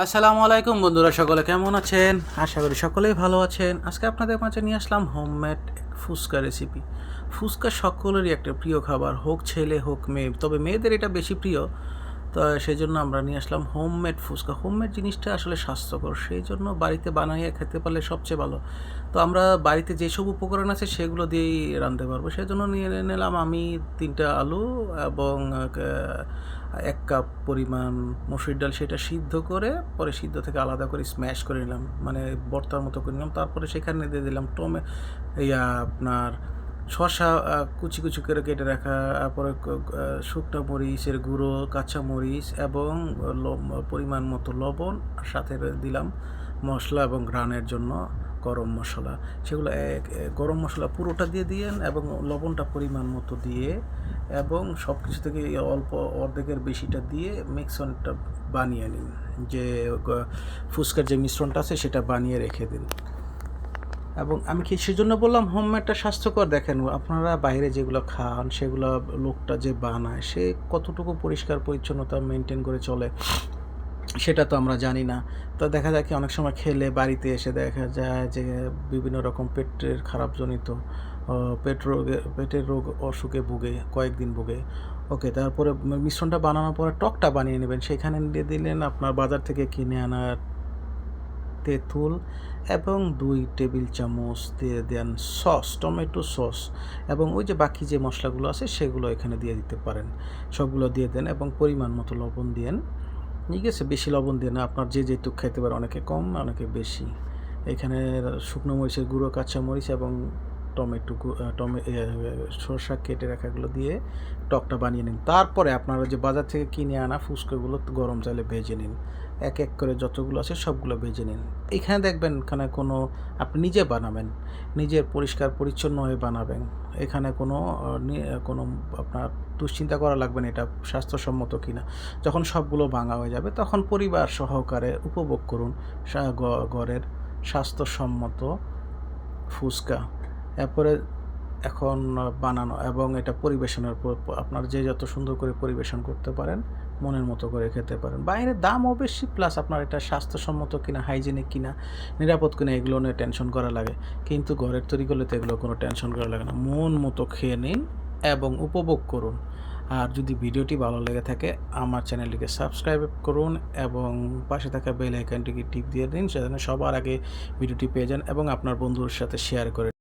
আসসালামু আলাইকুম বন্ধুরা, সকলে কেমন আছেন? আশা করি সকলেই ভালো আছেন। আজকে আপনাদের মাঝে নিয়ে আসলাম হোমমেড ফুচকা রেসিপি ফুচকা সকলেরই একটা প্রিয় খাবার, হোক ছেলে, হোক মেয়ে। তবে মেয়েদের এটা বেশি প্রিয়। তো সেই জন্য আমরা নিয়ে আসলাম হোমমেড ফুচকা। হোমমেড জিনিসটা আসলে স্বাস্থ্যকর সেই জন্য বাড়িতে বানিয়ে খেতে পারলে সবচেয়ে ভালো। তো আমরা বাড়িতে যেসব উপকরণ আছে সেগুলো দিয়েই রাঁধতে পারব। সেই জন্য নিয়ে নিলাম আমি তিনটা আলু এবং এক কাপ পরিমাণ মসুর ডাল, সেটা সিদ্ধ করে পরে সিদ্ধ থেকে আলাদা করে স্ম্যাশ করে নিলাম। মানে বর্তার মতো করে নিলাম। তারপরে সেখানে দিয়ে দিলাম টমে, ইয়া আপনার আহ, কুচি কুচি করে কেটে রাখা তারপরে শুকনো মরিচের গুঁড়ো কাঁচা মরিচ এবং পরিমাণ মতো লবণ সাথে দিলাম মশলা এবং ঘ্রাণের জন্য গরম মশলা। সেগুলো এক গরম মশলা পুরোটা দিয়ে দিয়েন এবং লবণটা পরিমাণ মতো দিয়ে এবং সব কিছু থেকে অল্প অর্ধেকের বেশিটা দিয়ে মিক্সনটা বানিয়ে নিন। যে ফুচকার যে মিশ্রণটা আছে সেটা বানিয়ে রেখে দিন। এবং আমি কি সেজন্য বললাম হোমমেডটা স্বাস্থ্যকর দেখেন, আপনারা বাইরে যেগুলো খান, সেগুলো লোকটা যে বানায়, সে কতটুকু পরিষ্কার পরিচ্ছন্নতা মেনটেন করে চলে, সেটা তো আমরা জানি না। তো দেখা যায় কি, অনেক সময় খেলে বাড়িতে এসে দেখা যায় যে বিভিন্ন রকম পেটের খারাপজনিত পেট রোগে, পেটের রোগ অসুখে ভুগে, কয়েকদিন ভুগে। ওকে, তারপরে মিশ্রণটা বানানোর পরে টকটা বানিয়ে নেবেন, সেখানে দিয়ে দিলেন আপনার বাজার থেকে কিনে আনা তেঁতুল এবং দুই টেবিল চামচ দিয়ে দেন সস, টমেটো সস এবং ওই যে বাকি যে মশলাগুলো আছে সেগুলো এখানে দিয়ে দিতে পারেন। সবগুলো দিয়ে দেন এবং পরিমাণ মতো লবণ দিয়েন ঠিক আছে, বেশি লবণ দিয়ে না, আপনার যে যেটুক খাইতে পারে অনেকে কম, অনেকে বেশি। এখানে শুকনো মরিচের গুঁড়ো, কাঁচা মরিচ এবং টমেটো টমে সরষা কেটে রাখাগুলো দিয়ে টকটা বানিয়ে নিন। তারপরে আপনারা যে বাজার থেকে কিনে আনা ফুচকাগুলো গরম চালে ভেজে নিন। এক এক করে যতগুলো আছে সবগুলো ভেজে নিন। এখানে দেখবেন এখানে কোনো, আপনি নিজে বানাবেন, নিজের পরিষ্কার পরিচ্ছন্ন হয়ে বানাবেন। এখানে কোনো কোনো আপনার দুশ্চিন্তা করা লাগবে না, এটা স্বাস্থ্যসম্মত কিনা। যখন সবগুলো ভাঙা হয়ে যাবে, তখন পরিবার সহকারে উপভোগ করুন ঘরের স্বাস্থ্যসম্মত ফুচকা। এরপরে এখন বানানো এবং এটা পরিবেশনের আপনার যে যত সুন্দর করে পরিবেশন করতে পারেন, মনের মতো করে খেতে পারেন। বাইরে দামও বেশি, প্লাস আপনার এটা স্বাস্থ্যসম্মত কিনা হাইজেনিক কিনা, নিরাপদ কিনা, এগুলো নিয়ে টেনশন করা লাগে। কিন্তু ঘরের তৈরি করলে তো এগুলো কোনো টেনশন করা লাগে না। মন মতো খেয়ে নিন এবং উপভোগ করুন। আর যদি ভিডিওটি ভালো লেগে থাকে, আমার চ্যানেলটিকে সাবস্ক্রাইব করুন এবং পাশে থাকা বেল আইকনটিকে টিপ দিয়ে দিন, সেখানে সবার আগে ভিডিওটি পেয়ে যান এবং আপনার বন্ধুর সাথে শেয়ার করে